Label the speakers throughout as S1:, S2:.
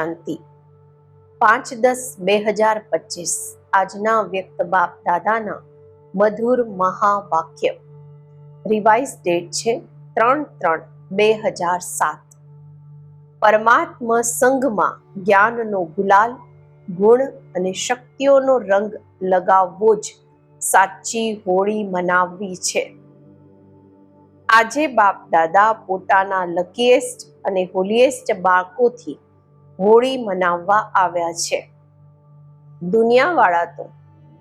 S1: શાંતિ. પાંચ દસ બે હજાર પચીસ. આજના વ્યક્ત બાપ દાદાના મધુર મહાવાક્ય. રિવાઇઝ ડેટ છે ત્રણ ત્રણ બે હજાર સાત. પરમાત્મા સંઘમાં જ્ઞાનનો ગુલાલ, ગુણ અને શક્તિઓનો રંગ લગાવવો જ સાચી હોળી મનાવવી છે. આજે બાપ દાદા પોતાના લકીએસ્ટ અને હોલીએસ્ટ બાળકોથી હોળી મનાવવા આવ્યા છે. દુનિયાવાળા તો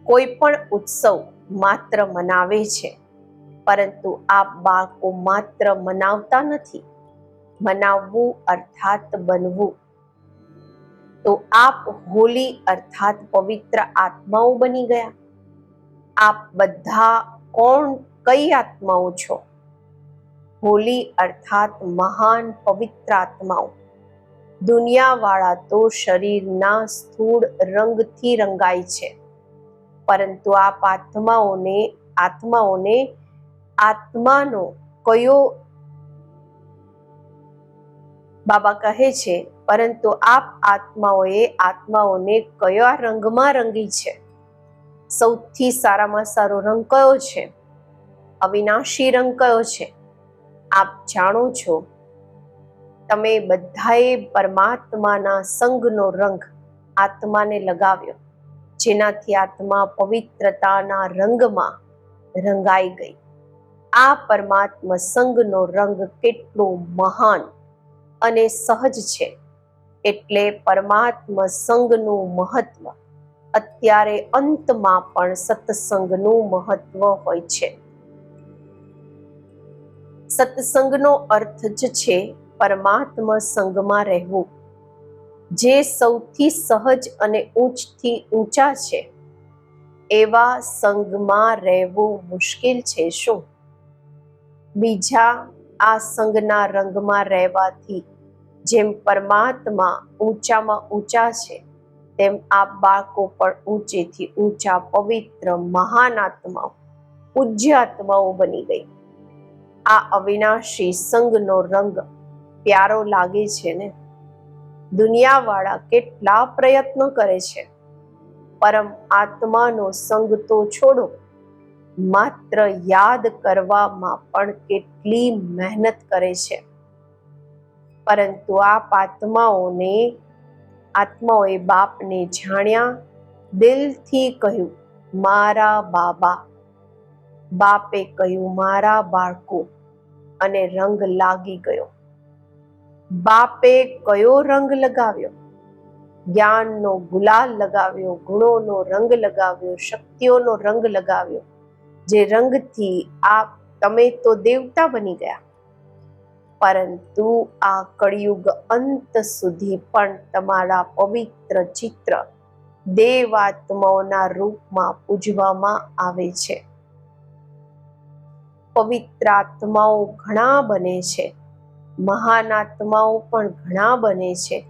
S1: કોઈ પણ ઉત્સવ માત્ર મનાવે છે, પરંતુ આ બાળકો માત્ર મનાવતા નથી. મનાવવું અર્થાત બનવું. તો આપ હોલી અર્થાત પવિત્ર આત્માઓ બની ગયા. આપ બધા કોણ કઈ આત્માઓ છો? હોલી અર્થાત મહાન પવિત્ર આત્માઓ. દુનિયાવાળા તો શરીરના સ્થૂળ રંગથી રંગાય છે. પરંતુ આપ આત્માઓને આત્માઓને આત્માનો કયો બાબા કહે છે? પરંતુ આપ આત્માઓએ આત્માઓને કયા રંગમાં રંગી છે? સૌથી સારામાં સારો રંગ કયો છે? અવિનાશી રંગ કયો છે? આપ જાણો છો તમે બધાએ પરમાત્માના સંગનો રંગ આત્માને લગાવ્યો, જેનાથી આત્મા પવિત્રતાના રંગમાં રંગાઈ ગઈ. આ પરમાત્મા સંગનો રંગ કેટલો મહાન અને સહજ છે. એટલે પરમાત્મા સંગનું મહત્વ અત્યારે અંતમાં પણ સત્સંગનું મહત્વ હોય છે. સત્સંગનો અર્થ જ છે પરમાત્મા સંગમાં રહેવું. જે સૌથી સહજ અને ઊંચથી ઊંચા છે, એવા સંગમાં રહેવું મુશ્કેલ છે શું? બીજા આ સંગના રંગમાં રહેવાથી જેમ પરમાત્મા ઊંચામાં ઊંચા છે, તેમ આ બાળકો પણ ઊંચેથી ઊંચા પવિત્ર મહાન આત્માઓ, પૂજ્ય આત્માઓ બની ગઈ. આ અવિનાશી સંગનો રંગ પ્યારો લાગે છે ને? દુનિયાવાળા કેટલા પ્રયત્નો કરે છે. પરમ આત્માનો સંગ તો છોડો. માત્ર યાદ કરવામાં પણ કેટલી મહેનત કરે છે. પરંતુ આ આત્માઓને, આત્માઓએ બાપને જાણ્યા, દિલથી કહ્યું, મારા બાબા. બાપે કહ્યું, મારા બાળકો. અને રંગ લાગી ગયો. બાપે કયો રંગ લગાવ્યો? જ્ઞાનનો ગુલાલ લગાવ્યો, ગુણોનો રંગ લગાવ્યો, શક્તિઓનો રંગ લગાવ્યો, જે રંગથી આ તમે તો દેવતા બની ગયા. પરંતુ આ કળિયુગ અંત સુધી પણ તમારા પવિત્ર ચિત્ર દેવાત્માઓના રૂપમાં પૂજવામાં આવે છે. પવિત્ર આત્માઓ ઘણા બને છે. મહાન આત્માઓ પણ ઘણા બને છે.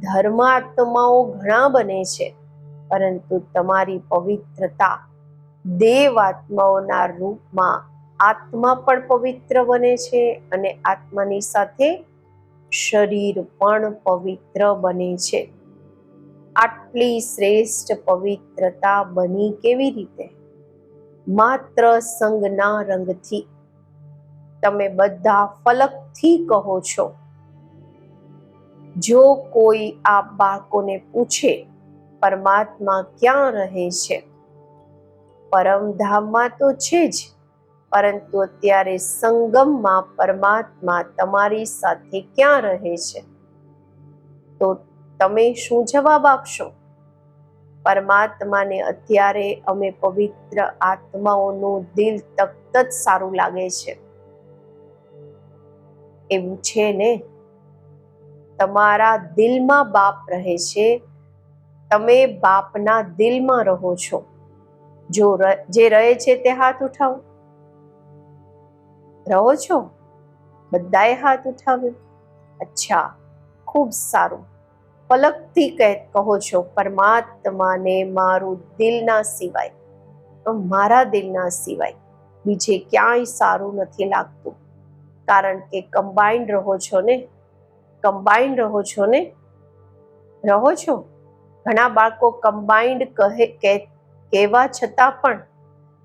S1: ધર્મ આત્માઓ ઘણા બને છે. પરંતુ તમારી પવિત્રતા દેવ આત્માઓના રૂપમાં આત્મા પણ પવિત્ર બને છે અને આત્માની સાથે શરીર પણ પવિત્ર બને છે. આટલી શ્રેષ્ઠ પવિત્રતા બની કેવી રીતે? માત્ર સંગના રંગથી તમે બધા ફલકથી કહો છો? જો કોઈ આ બાળકોને પૂછે, પરમાત્મા ક્યાં રહે છે? પરમધામમાં તો છે જ, પરંતુ અત્યારે સંગમમાં પરમાત્મા તમારી સાથે ક્યાં રહે છે? તો તમે શું જવાબ આપશો? પરમાત્માને અત્યારે અમે પવિત્ર આત્માઓનું દિલ તખ્ત જ સારું લાગે છે. એવું છે ને, તમારા દિલમાં બાપ રહે છે, તમે બાપના દિલમાં રહો છો. જો જે રહે છે તે હાથ ઉઠાવો. રહો છો? બધાએ હાથ ઉઠાવ્યો. અચ્છા, ખૂબ સારું. પલકથી કહે, કહો છો, પરમાત્માને મારું દિલના સિવાય મારા દિલના સિવાય બીજે ક્યાંય સારું નથી લાગતું. કારણ કે કમ્બાઈન્ડ રહો છો ને? કમ્બાઈન્ડ રહો છો ને? રહો છો? ઘણા બાળકો કમ્બાઈન્ડ કહે, કે- કહેવા છતાં પણ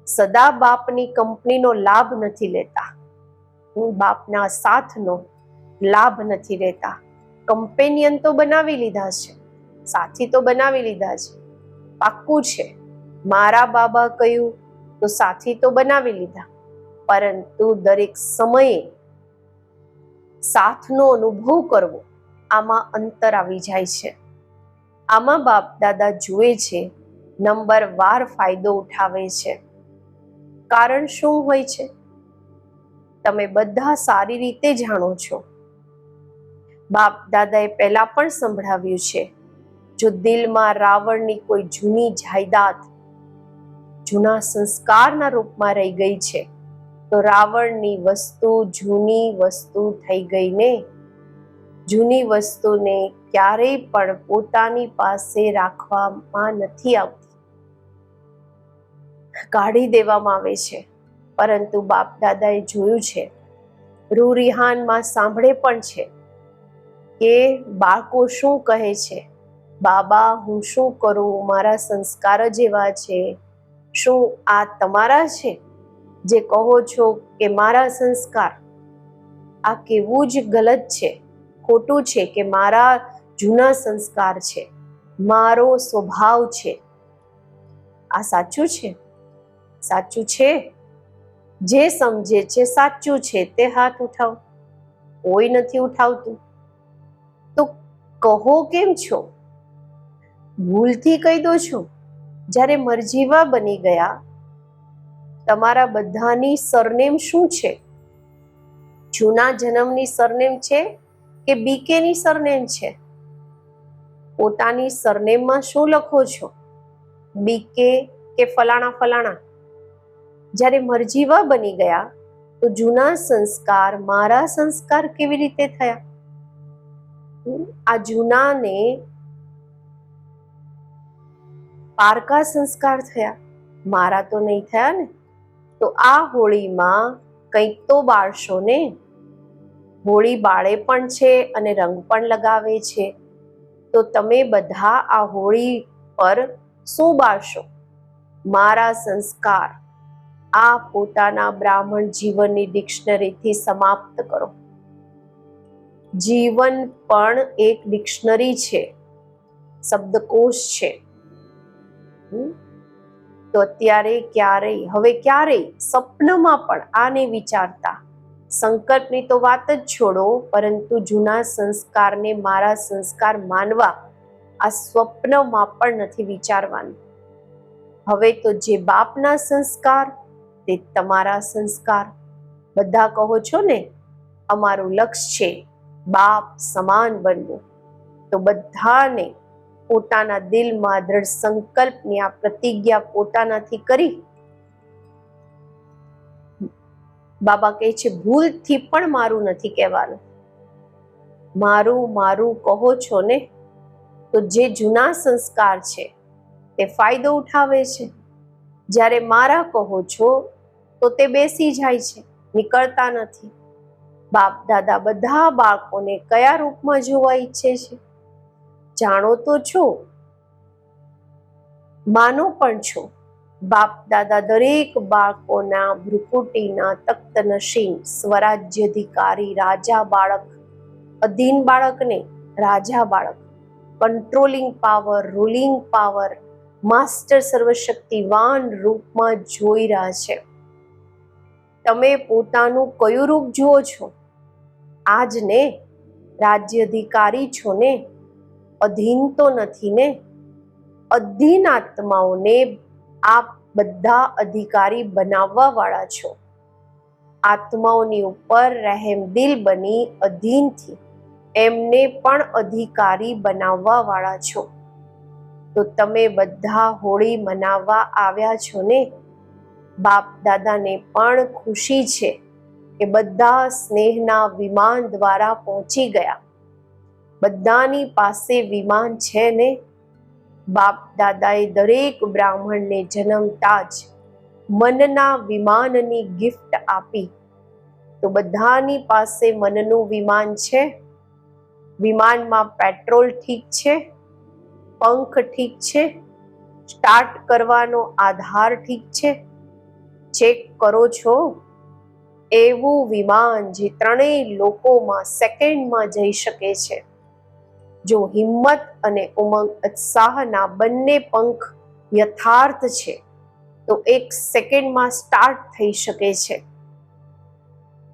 S1: સદા બાપની કંપનીનો લાભ નથી લેતા. હું બાપના સાથનો લાભ નથી લેતા. કમ્પેનિયન તો બનાવી લીધા છે. સાથી તો બનાવી લીધા છે. પાક્કું છે. મારા બાબા કહ્યું તો સાથી તો બનાવી લીધા. પરંતુ દરેક સમયે સાથનો અનુભવ કરવો આમાં અંતર આવી જાય છે. આમાં બાપ દાદા જુએ છે, નંબર વાર ફાયદો ઉઠાવે છે. કારણ શું હોય છે? તમે બધા સારી રીતે જાણો છો. બાપ દાદાએ પહેલા પણ સંભળાવ્યું છે, જો દિલમાં રાવણની કોઈ જૂની જાયદાદ, જૂના સંસ્કારના રૂપમાં રહી ગઈ છે તો રાવણની વસ્તુ જૂની વસ્તુ થઈ ગઈ ને? જૂની વસ્તુને ક્યારેય પણ પોતાની પાસે રાખવામાં નથી આવતી. કાઢી દેવામાં આવે છે, પરંતુ બાપ દાદાએ જોયું છે, રૂરિહાનમાં સાંભળે પણ છે કે બાળકો શું કહે છે, બાબા, હું શું કરું? મારા સંસ્કાર જ એવા છે. શું આ તમારા છે? જે કહો છો કે મારા સંસ્કાર, આ કેવું જ ગલત છે, ખોટું છે કે મારા જૂના સંસ્કાર છે, મારો સ્વભાવ છે. આ સાચું છે? સાચું છે? જે સમજે છે સાચું છે તે હાથ ઉઠાવ. કોઈ નથી ઉઠાવતું. તો કહો કેમ છો? ભૂલથી કહી દો છો. જ્યારે મરજીવા બની ગયા તમારા બધાની સરનેમ શું છે? જૂના જન્મની સરનેમ છે કે બીકેની સરનેમ છે? પોતાની સરનેમમાં શું લખો છો? બીકે કે ફલાણા ફલાણા? જ્યારે મરજીવા બની ગયા, તો જૂના સંસ્કાર મારા સંસ્કાર કેવી રીતે થયા? આ જૂનાને પારકા સંસ્કાર થયા. મારા તો નહીં થયા ને? તો આ હોળીમાં કંઈક તો બાળશો ને હોળી બાળે પણ છે અને રંગ પણ લગાવે છે. તો તમે બધા આ હોળી પર શું બાળશો? મારા સંસ્કાર, આ પોતાના બ્રાહ્મણ જીવનની ડિક્શનરીથી સમાપ્ત કરો. જીવન પણ એક ડિક્શનરી છે, શબ્દકોશ છે. હમ? તો અત્યારે ક્યારેય, હવે ક્યારેય સપનામાં પણ આને વિચારતા. સંકલ્પની તો વાત જ છોડો, પરંતુ જૂના સંસ્કારને મારા સંસ્કાર માનવા આ સ્વપ્નમાં પણ નથી વિચારવાનું. હવે તો જે બાપના સંસ્કાર, તે તમારા સંસ્કાર. બધા કહો છો ને, અમારું લક્ષ્ય છે બાપ સમાન બનવું. તો બધાને પોતાના દિલમાં દ્રઢ સંકલ્પની આ પ્રતિજ્ઞા પોતાનાથી કરી. બાબા કહે છે, ભૂલથી પણ મારું નથી કહેવાનું. મારું મારું કહો છો ને, તો જે જૂના સંસ્કાર છે, તે ફાયદો ઉઠાવે છે. જ્યારે મારા કહો છો, તો તે બેસી જાય છે, નીકળતા નથી. બાપ, દાદા બધા બાળકોને કયા રૂપમાં જોવા ઈચ્છે છે? જાણો તો છો. માનો પણ છો. બાપ દાદા દરેક બાળકોના ભ્રુકુટીના તખ્ત નશીન સ્વરાજ્યાધિકારી રાજા બાળક, અધીન બાળકને રાજા બાળક controlling power ruling power master સર્વશક્તિવાન રૂપમાં જોઈ રહ્યા છે. તમે પોતાનું કયું રૂપ જુઓ છો? આજને રાજ્ય અધિકારી છો ને? અધીન તો નથી ને? અધીન આત્માઓને આપ બધા અધિકારી બનાવવા વાળા છો. આત્માઓની ઉપર રહેમદિલ બની અધીનથી એમને પણ અધિકારી બનાવવા વાળા છો. તો તમે બધા હોળી મનાવવા આવ્યા છો ને? બાપ દાદાને પણ ખુશી છે કે બધા સ્નેહના વિમાન દ્વારા પહોંચી ગયા. બધાની પાસે વિમાન છે ને? બાપ દાદાએ દરેક બ્રાહ્મણને જન્મતા જ મનના વિમાનની ગિફ્ટ આપી. તો બધાની પાસે મનનું વિમાન છે? વિમાનમાં પેટ્રોલ ઠીક છે? પંખ ઠીક છે? સ્ટાર્ટ કરવાનો આધાર ઠીક છે? ચેક કરો છો? એવું વિમાન જે ત્રણેય લોકોમાં સેકન્ડમાં જઈ શકે છે. જો હિંમત અને ઉમંગ, ઉત્સાહના બંને પંખ યથાર્થ છે, તો એક સેકન્ડમાં સ્ટાર્ટ થઈ શકે છે.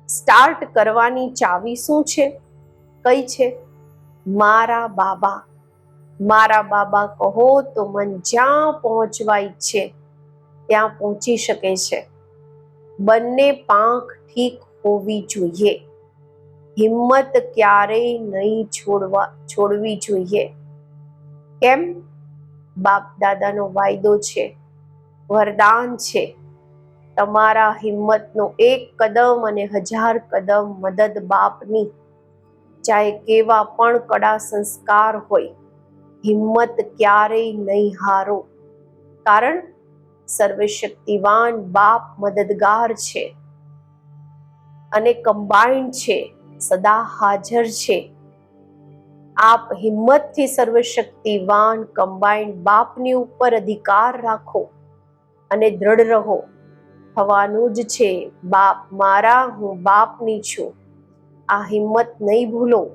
S1: સ્ટાર્ટ કરવાની ચાવી શું છે? કઈ છે? મારા બાબા. મારા બાબા કહો તો મન જ્યાં પહોંચવા ઈચ્છે ત્યાં પહોંચી શકે છે. બંને પાંખ ઠીક હોવી જોઈએ. હિંમત ક્યારેય નહીં છોડવા, છોડવી જોઈએ. કેમ? બાપ દાદાનો વાયદો છે, વરદાન છે. તમારા હિંમતનો એક કદમ અને હજાર કદમ મદદ બાપની. ચાહે કેવા પણ કડા સંસ્કાર હોય, હિંમત ક્યારેય નહીં હારો. કારણ, સર્વશક્તિવાન બાપ મદદગાર છે અને કમ્બાઇન્ડ છે. સદા હાજર છે. આપ હિંમતથી સર્વશક્તિવાન કમ્બાઈન્ડ બાપની ઉપર અધિકાર રાખો અને દ્રઢ રહો. થવાનું જ છે, બાપ મારા, હું બાપની છું. આ હિંમત નહીં ભૂલો.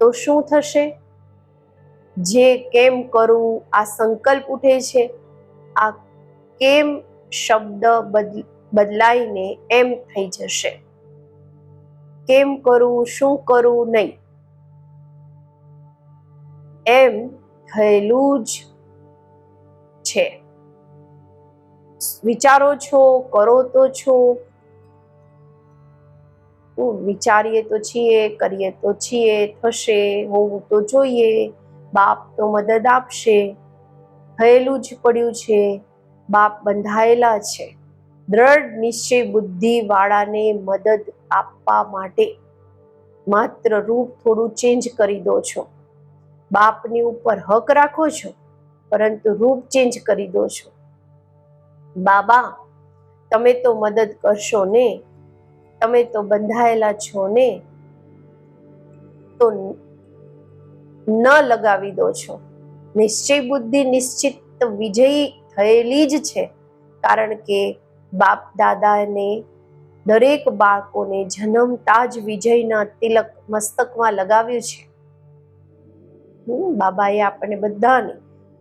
S1: તો શું થશે? જે કેમ કરું, આ સંકલ્પ ઉઠે છે. આ કેમ શબ્દ બદ- બદલાઈને એમ થઈ જશે. કેમ કરું, શું કરું નહીં. એમ થયેલું જ છે. વિચારો છો, કરો તો છો. વિચારીએ તો છીએ, કરીએ તો છીએ, થશે, હોવું તો જોઈએ, બાપ તો મદદ આપશે. થયેલું જ પડ્યું છે, બાપ બંધાયેલા છે. દ્રઢ નિશ્ચય બુદ્ધિ વાળાને મદદ આપવા માટે માત્ર રૂપ થોડું ચેન્જ કરી દો છો. બાપની ઉપર હક રાખો છો, પરંતુ રૂપ ચેન્જ કરી દો છો. બાબા, તમે તો મદદ કરશો ને? તમે તો બંધાયેલા છો ને? તો ન લગાવી દો છો. નિશ્ચય બુદ્ધિ નિશ્ચિત વિજયી થયેલી જ છે, કારણ કે બાપ દાદાને દરેક બાળકોને જન્મતા જ વિજયના તિલક મસ્તકમાં લગાવ્યું છે. બાબાએ આપણને બધાને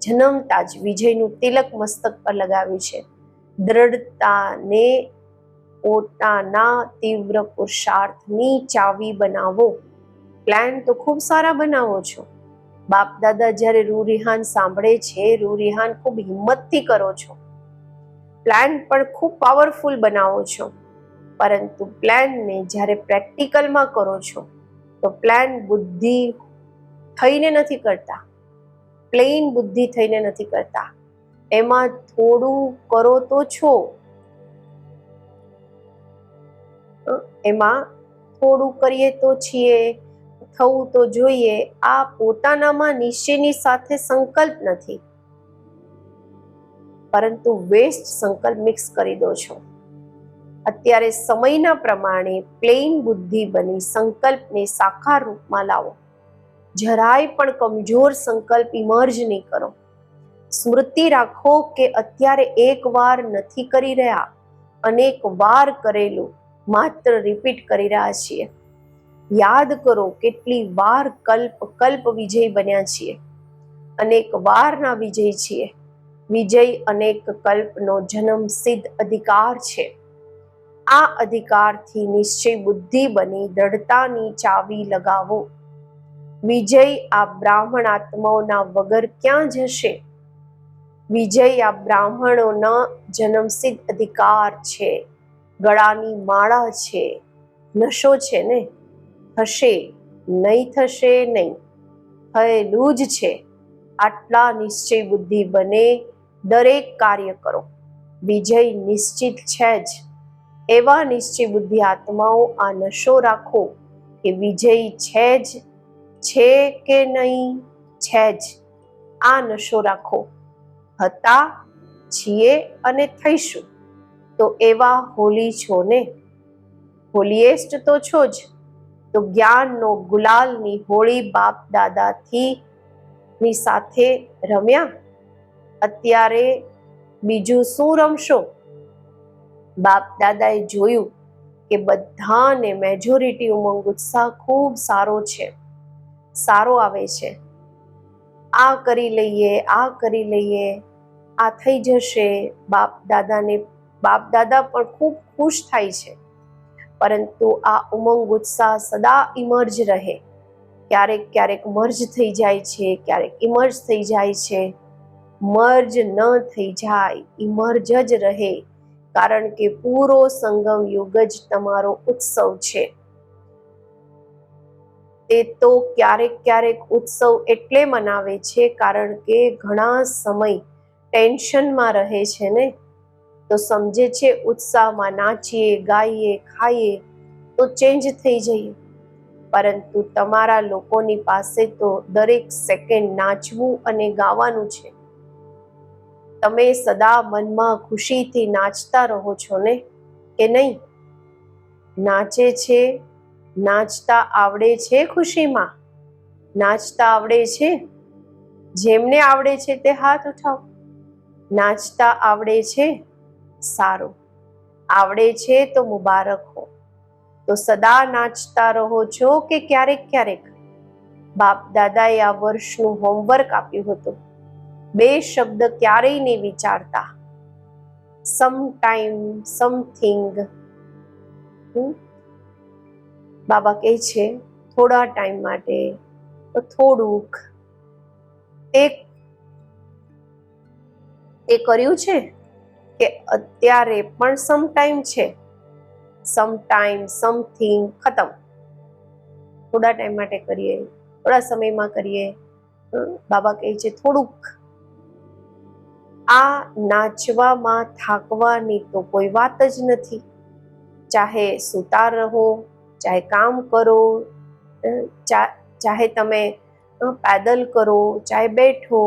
S1: જન્મતા જ વિજયનું તિલક મસ્તક પર લગાવ્યું છે. દ્રઢતાને પોતાના તીવ્ર પુરુષાર્થની ચાવી બનાવો. પ્લાન તો ખૂબ સારા બનાવો છો. બાપ દાદા જ્યારે રૂ રિહાન સાંભળે છે, રૂ રિહાન ખૂબ હિંમતથી કરો છો. પ્લાન પણ ખૂબ પાવરફુલ બનાવો છો. પરંતુ પ્લાનને જ્યારે પ્રેક્ટિકલમાં કરો છો, તો પ્લાન બુદ્ધિ થઈને નથી કરતા. પ્લેન બુદ્ધિ થઈને નથી કરતા. એમાં થોડું કરો તો છો. એમાં થોડું કરીએ તો છીએ, થવું તો જોઈએ. આ પોતાનામાં નિશ્ચયની સાથે સંકલ્પ નથી. પરંતુ વેસ્ટ સંકલ્પ મિક્સ કરી દો છો. અત્યારે સમયના પ્રમાણે પ્લેન બુદ્ધિ બની સંકલ્પને સાકાર રૂપમાં લાવો. જરાય પણ કમજોર સંકલ્પ ઇમર્જ નહીં કરો. સ્મૃતિ રાખો કે અત્યારે એક વાર નથી કરી રહ્યા. અનેક વાર કરેલું માત્ર રિપીટ કરી રહ્યા છીએ. યાદ કરો કેટલી વાર કલ્પ કલ્પ વિજય બન્યા છીએ. અનેક વારના વિજય છીએ. વિજય અનેક કલ્પનો જન્મ સિદ્ધ અધિકાર છે. આ અધિકારથી નિશ્ચય બુદ્ધિ બની દ્રઢતાની ચાવી લગાવો. વિજય આ બ્રાહ્મણ આત્માઓના વગર ક્યાં જશે? વિજય આ બ્રાહ્મણોના જન્મસિદ્ધ અધિકાર છે. ગળાની માળા છે. નશો છે ને? થશે નહીં થશે નહીં. થયેલું જ છે. આટલા નિશ્ચય બુદ્ધિ બને દરેક કાર્ય કરો. વિજય નિશ્ચિત છે જ. એવા નિશ્ચય બુદ્ધિ આત્માઓ આ નશો રાખો કે વિજય છે જ છે કે નહીં છે જ આ નશો રાખો. હતા, છીએ અને થઈશું. તો એવા હોલી છો ને? હોલીએસ્ટ તો છો જ. તો જ્ઞાનનો ગુલાલની હોળી બાપ દાદાથી ની સાથે રમ્યા? અત્યારે બીજું શું રમશો? બાપ દાદાએ જોયું કે બધાને મેજોરિટી ઉમંગ ઉત્સાહ ખૂબ સારો છે. સારો આવે છે. આ કરી લઈએ, આ કરી લઈએ, આ થઈ જશે. બાપ દાદાને, બાપ દાદા પણ ખૂબ ખુશ થાય છે. પરંતુ આ ઉમંગ ઉત્સાહ સદા ઇમર્જ રહે. ક્યારેક ક્યારેક મર્જ થઈ જાય છે, ક્યારેક ઇમર્જ થઈ જાય છે. મર્જ ન થઈ જાય ઇમર્જ જ રહે. કારણ કે પૂરો સંગમ યુગ જ તમારો ઉત્સવ છે. તે તો ક્યારેક ક્યારેક ઉત્સવ એટલે મનાવે છે કારણ કે ઘણા સમય ટેન્શનમાં રહે છે ને. તો સમજે છે ઉત્સાહમાં નાચીએ, ગાઈએ, ખાઈએ તો ચેન્જ થઈ જઈએ. પરંતુ તમારા લોકોની પાસે તો દરેક સેકન્ડ નાચવું અને ગાવાનું છે. તમે સદા મનમાં ખુશીથી નાચતા રહો છો ને? કે નહીં? નાચે છે, નાચતા આવડે છે ખુશીમાં? નાચતા આવડે છે? જેમને આવડે છે તે હાથ ઉઠાવો. નાચતા આવડે છે? સારું. આવડે છે તો મુબારક હો. તો સદા નાચતા રહો છો કે ક્યારેક ક્યારેક? બાપ દાદાએ આ વર્ષનું હોમવર્ક આપ્યું હતું. બે શબ્દ ક્યારેય નહીં વિચારતા. સમટાઈમ સમથિંગ બાબા કહે છે, થોડા ટાઈમ માટે થોડુંક. એક એ કર્યું છે કે અત્યારે પણ સમટાઈમ છે? સમટાઈમ સમથિંગ ખતમ. થોડા ટાઈમ માટે કરીએ, થોડા સમયમાં કરીએ. બાબા કહે છે, થોડુંક. આ નાચવામાં, થાકવાની તો કોઈ વાત જ નથી. ચાહે સુતા રહો, ચાહે કામ કરો ચાહે તમે પેદલ કરો, ચાહે બેઠો,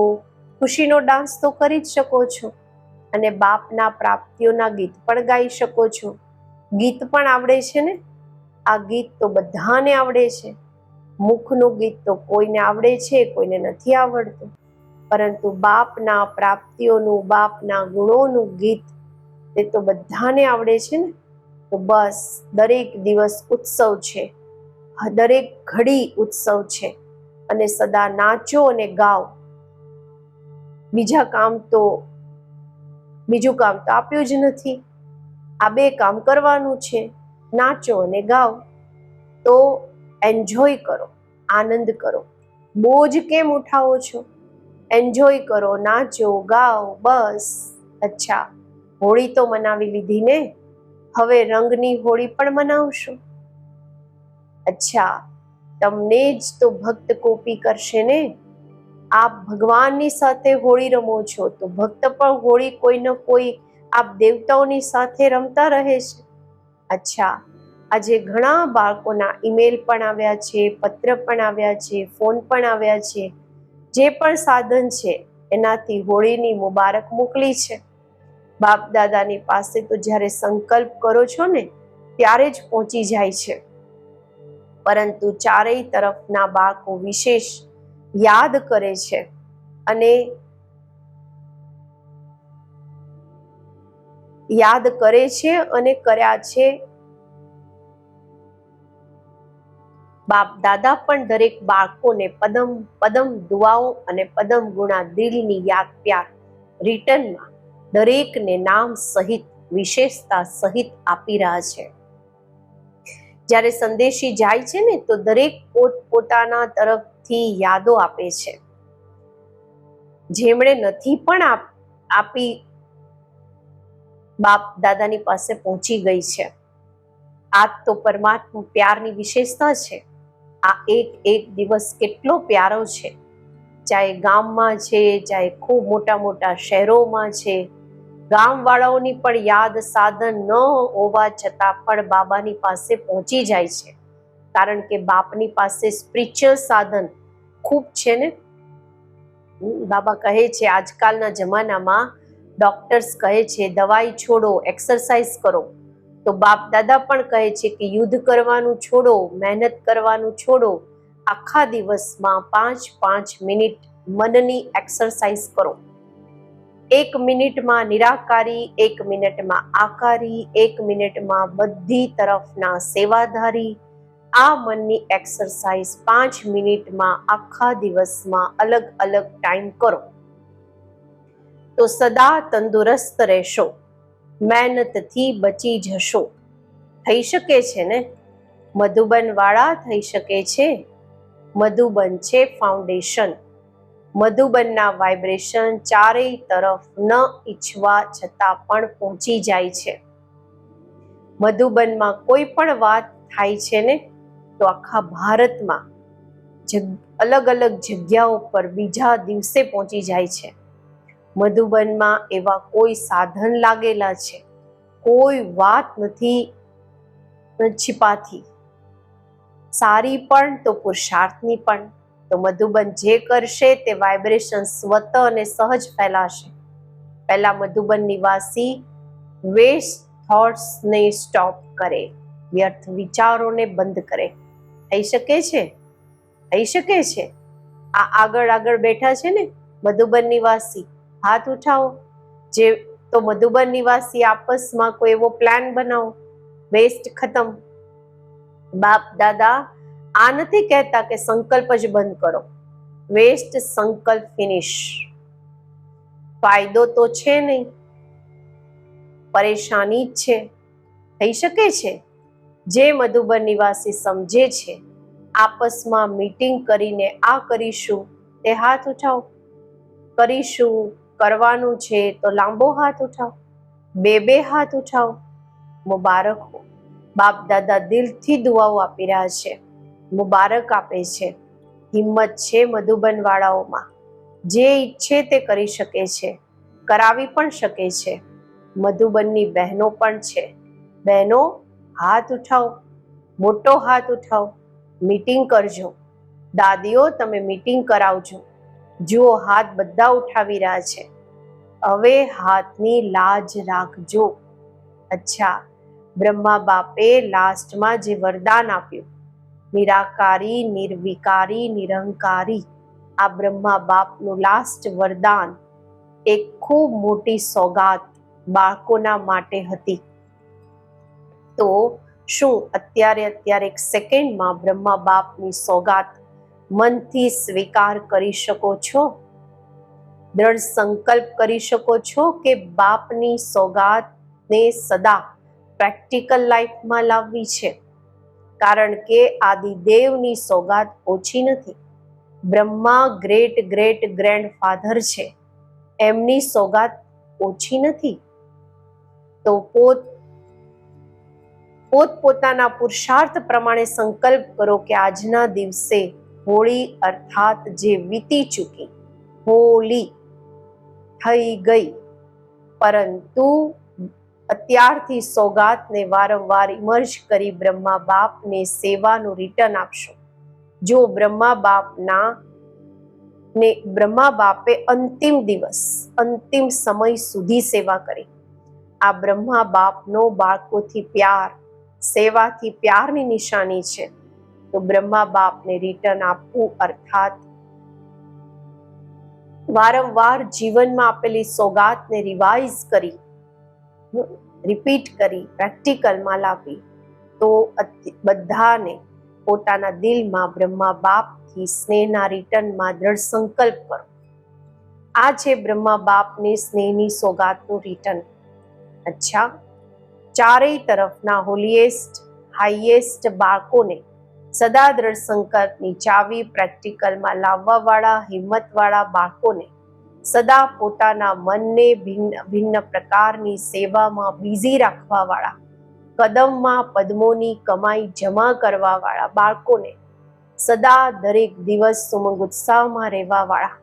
S1: ખુશીનો ડાન્સ તો કરી જ શકો છો. અને બાપના પ્રાપ્તિઓના ગીત પણ ગાઈ શકો છો. ગીત પણ આવડે છે ને? આ ગીત તો બધાને આવડે છે. મુખનું ગીત તો કોઈને આવડે છે, કોઈને નથી આવડતું. પરંતુ બાપના પ્રાપ્તિઓનું, બાપના ગુણોનું ગીત તે તો બધાને આવડે છે ને? તો બસ, દરેક દિવસ ઉત્સવ છે. દરેક ઘડી ઉત્સવ છે. અને સદા નાચો અને ગાઓ. બીજા કામ તો, બીજું કામ તો આપ્યું જ નથી. આ બે કામ કરવાનું છે. નાચો અને ગાઓ. તો એન્જોય કરો, આનંદ કરો. બોજ કેમ ઉઠાવો છો? એન્જોય કરો, નાચો, ગાઓ, બસ. અચ્છા, હોળી તો મનાવી લીધી ને? હવે રંગની હોળી પણ મનાવશો? અચ્છા, તમને જ તો ભક્ત કોપી કરશે ને? આપ ભગવાનની સાથે હોળી રમો છો, તો ભક્ત પણ હોળી કોઈ ન કોઈ આપ દેવતાઓની સાથે રમતા રહે છે. અચ્છા, આજે ઘણા બાળકોના ઈમેલ પણ આવ્યા છે, પત્ર પણ આવ્યા છે ફોન પણ આવ્યા છે. જે પણ સાધન છે, એનાથી હોળીની મુબારક મોકલી છે. બાપ દાદાની પાસે તો જ્યારે સંકલ્પ કરો છો ને, ત્યારે જ પહોંચી જાય છે. પરંતુ ચારેય તરફના બાળકો વિશેષ યાદ કરે છે અને યાદ કરે છે અને કર્યા છે બાપ દાદા પણ દરેક બાળકોને પદમ પદમ દુઆઓ અને પદમ ગુણા દિલની યાદ પ્યાર. રિટર્નમાં દરેકને નામ સહિત, વિશેષતા સહિત આપી રહ્યા છે. જ્યારે સંદેશી જાય છે ને, તો દરેક પોત પોતાના તરફથી યાદો આપે છે. જેમણે નથી પણ આપી, બાપ દાદાની પાસે પહોંચી ગઈ છે. આ તો પરમાત્મા પ્યારની વિશેષતા છે. આ એક એક દિવસ કેટલો પ્યારો છે. ચાહે ગામમાં છે, ચાહે ખૂબ મોટા મોટા શહેરોમાં છે. ગામવાળાઓની પણ યાદ સાધન ન હોવા છતાં પણ બાબાની પાસે પહોંચી જાય છે. કારણ કે બાપની પાસે સ્પિરિચ્યુઅલ સાધન ખૂબ છે ને? બાબા કહે છે, આજકાલના જમાનામાં ડોક્ટર્સ કહે છે, દવાઈ છોડો એક્સરસાઇઝ કરો. તો બાપ દાદા પણ કહે છે કે યુદ્ધ કરવાનું છોડો, મહેનત કરવાનું છોડો. આખા દિવસમાં પાંચ પાંચ મિનિટ મનની એક્સરસાઇઝ કરો. એક મિનિટમાં નિરાકારી, એક મિનિટમાં આકારી, એક મિનિટમાં બધી તરફના સેવાધારી. આ મનની એક્સરસાઇઝ પાંચ મિનિટમાં આખા દિવસમાં અલગ અલગ ટાઈમ કરો. તો સદા તંદુરસ્ત રહેશો. મહેનતથી બચી જશો. થઈ શકે છે ને? મધુબન વાળા થઈ શકે છે. મધુબન છે ફાઉન્ડેશન મધુબનના વાઇબ્રેશન ચારેય તરફ ન ઈચ્છવા છતાં પણ પહોંચી જાય છે. મધુબનમાં કોઈ પણ વાત થાય છે ને, તો આખા ભારતમાં અલગ અલગ જગ્યાઓ પર બીજા દિવસે પહોંચી જાય છે. મધુબનમાં એવા કોઈ સાધન લાગેલા છે? કોઈ વાત નથી છિપાથી સારી પણ તો પુરુષાર્થની પણ. તો મધુબન જે કરશે તે વાઇબ્રેશન સ્વત અને સહજ ફેલાશે. પહેલા મધુબન નિવાસી વેસ્ટ થોટ્સને સ્ટોપ કરે. વ્યર્થ વિચારોને બંધ કરે. થઈ શકે છે? થઈ શકે છે? આ આગળ આગળ બેઠા છે ને મધુબન નિવાસી. હાથ ઉઠાવો. જે તો મધુબન નિવાસી આપસમાં કોઈ એવો પ્લાન બનાવો. વેસ્ટ ખતમ. બાપ, દાદા, આ નથી કહેતા કે સંકલ્પ જ બંધ કરો. વેસ્ટ સંકલ્પ ફિનિશ ફાયદો તો છે નહીં. પરેશાની જ છે. થઈ શકે છે. જે મધુબન નિવાસી સમજે છે, આપસમાં મીટિંગ કરીને આ કરીશું, તે હાથ ઉઠાવો. કરીશું કરવાનું છે તો લાંબો હાથ ઉઠાવો. બે બે હાથ ઉઠાવો. મુબારક બાપ દાદા દિલથી દુઆઓ આપી રહ્યા છે. મુબારક આપે છે. હિંમત છે મધુબન વાળાઓમાં જે ઈચ્છે તે કરી શકે છે. કરાવી પણ શકે છે. મધુબનની બહેનો પણ છે. બહેનો, હાથ ઉઠાવો. મોટો હાથ ઉઠાવો. મીટિંગ કરજો. દાદીઓ, તમે મીટિંગ કરાવજો. જુઓ હાથ બધા ઉઠાવી રહ્યા છે. હવે હાથની લાજ રાખજો. અચ્છા, બ્રહ્મા બાપે લાસ્ટમાં જે વરદાન આપ્યું, નિરાકારી, નિર્વિકારી, નિરંકારી, આ બ્રહ્મા બાપનું લાસ્ટ વરદાન એક ખૂબ મોટી સોગાત બાળકોના માટે હતી. તો શું અત્યારે અત્યારે એક સેકન્ડમાં બ્રહ્મા બાપની સોગાત મનથી સ્વીકાર કરી શકો છો? દ્રઢ સંકલ્પ કરી શકો છો કે બાપની સોગાતને સદા પ્રેક્ટિકલ લાઈફમાં લાવવી છે. કારણ કે આદિદેવની સોગાત ઓછી નથી. Brahma great great grand father છે. એમની સોગાત ઓછી નથી. તો પોત પોતપોતાના પુરુષાર્થ પ્રમાણે સંકલ્પ કરો કે આજના દિવસે હોળી અર્થાત જે વીતી ચૂકી, હોળી થઈ ગઈ. પરંતુ અત્યારથી સોગાતને વારંવાર ઇમર્જ કરી બ્રહ્મા બાપને સેવાનું રિટર્ન આપશો. જો બ્રહ્મા બાપના ને બ્રહ્મા બાપે અંતિમ દિવસ, અંતિમ સમય સુધી સેવા કરી. આ બ્રહ્મા બાપનો બાળકોથી પ્યાર, સેવાથી પ્યારની નિશાની છે. તો બ્રહ્મા બાપને રિટર્ન આપવું અર્થાત વારંવાર જીવનમાં આપેલી સોગાતને રિવાઇઝ કરી રિપીટ કરી પ્રેક્ટિકલમાં લાવી, તો બધાને પોતાના દિલમાં બ્રહ્મા બાપથી સ્નેહના રિટર્નમાં દ્રઢ સંકલ્પ કરો. આ છે બ્રહ્મા બાપને સ્નેહની સોગાતનું રિટર્ન અચ્છા, ચારેય તરફના હોલીએસ્ટ હાઈએસ્ટ બાળકોને સદા દ્રઢ સંકલ્પની ચાવી પ્રેક્ટિકલમાં લાવવાવાળા, હિંમતવાળા બાળકોને સદા પોતાના મનને ભિન્ન ભિન્ન પ્રકારની સેવામાં બિઝી રાખવાવાળા, કદમમાં પદ્મોની કમાઈ જમા કરવાવાળા બાળકોને સદા દરેક દિવસ સુમંગ ઉત્સાહમાં રહેવાવાળા,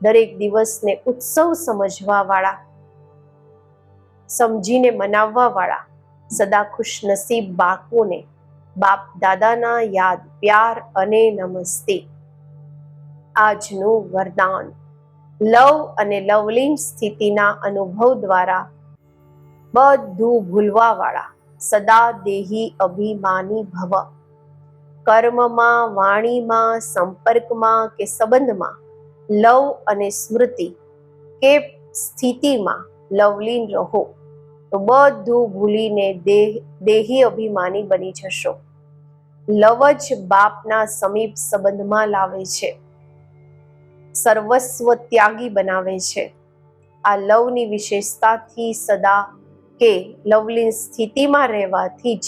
S1: દરેક દિવસને ઉત્સવ સમજવાવાળા, સમજીને મનાવવાવાળા સદા ખુશનસીબ બાળકોને બાપ દાદાના યાદ, પ્યાર અને નમસ્તે. આજનું વરદાન. લવ અને લવલીન સ્થિતિના અનુભવ દ્વારા બધું ભૂલવાવાળા, સદા દેહી અભિમાની ભવ. કર્મમાં, વાણીમાં, સંપર્કમાં કે સંબંધમાં લવ અને સ્મૃતિ કે સ્થિતિમાં લવલીન રહો. તો બધું ભૂલીને દેહ, દેહી અભિમાની બની જશો. લવ જ બાપના સમીપ સંબંધમાં લાવે છે. સર્વસ્વ ત્યાગી બનાવે છે. આ લવની વિશેષતાથી સદા કે લવલીન સ્થિતિમાં રહેવાથી જ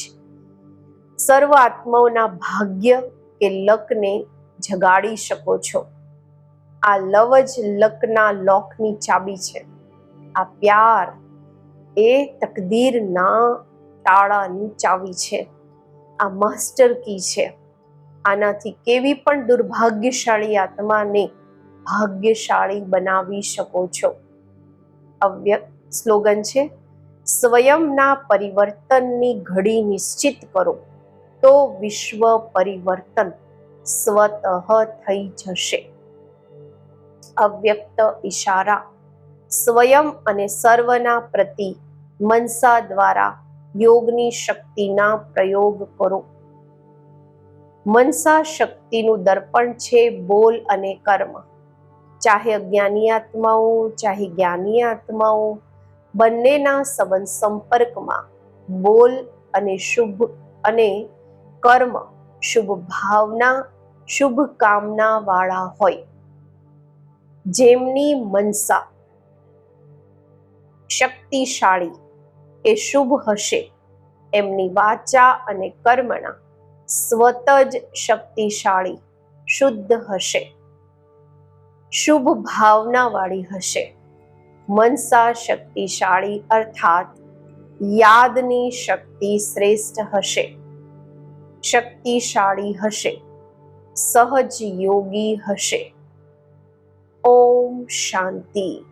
S1: સર્વ આત્માઓના ભાગ્ય કે લકને જગાડી શકો છો. આ લવ જ લકના લોકની ચાબી છે. આ પ્યાર એ તકદીરના તાળાની ચાવી છે. આ માસ્ટર કી છે. આનાથી કેવી પણ દુર્ભાગ્યશાળી આત્માને ભાગ્યશાળી બનાવી શકો છો. અવ્યક્ત સ્લોગન છે, સ્વયંના પરિવર્તનની ઘડી નિશ્ચિત કરો, તો વિશ્વ પરિવર્તન સ્વતઃ થઈ જશે. અવ્યક્ત ઈશારા, સ્વયં અને સર્વના પ્રતિ મનસા દ્વારા યોગની શક્તિના પ્રયોગ કરો. મનસા શક્તિનું દર્પણ છે બોલ અને કર્મ. ચાહે અજ્ઞાની આત્માઓ, ચાહે જ્ઞાની આત્માઓ, બંનેના સંબંધ સંપર્કમાં બોલ અને શુભ અને કર્મ શુભ ભાવના, શુભ કામના વાળા હોય. જેમની મનસા શક્તિશાળી કે શુભ હશે. એમની વાચા અને કર્મણા સ્વત જ શક્તિશાળી, શુદ્ધ હશે. શુભ ભાવનાવાળી હશે. મનસા શક્તિશાળી અર્થાત યાદની શક્તિ શ્રેષ્ઠ હશે. શક્તિશાળી હશે. સહજ યોગી હશે. ઓમ શાંતિ.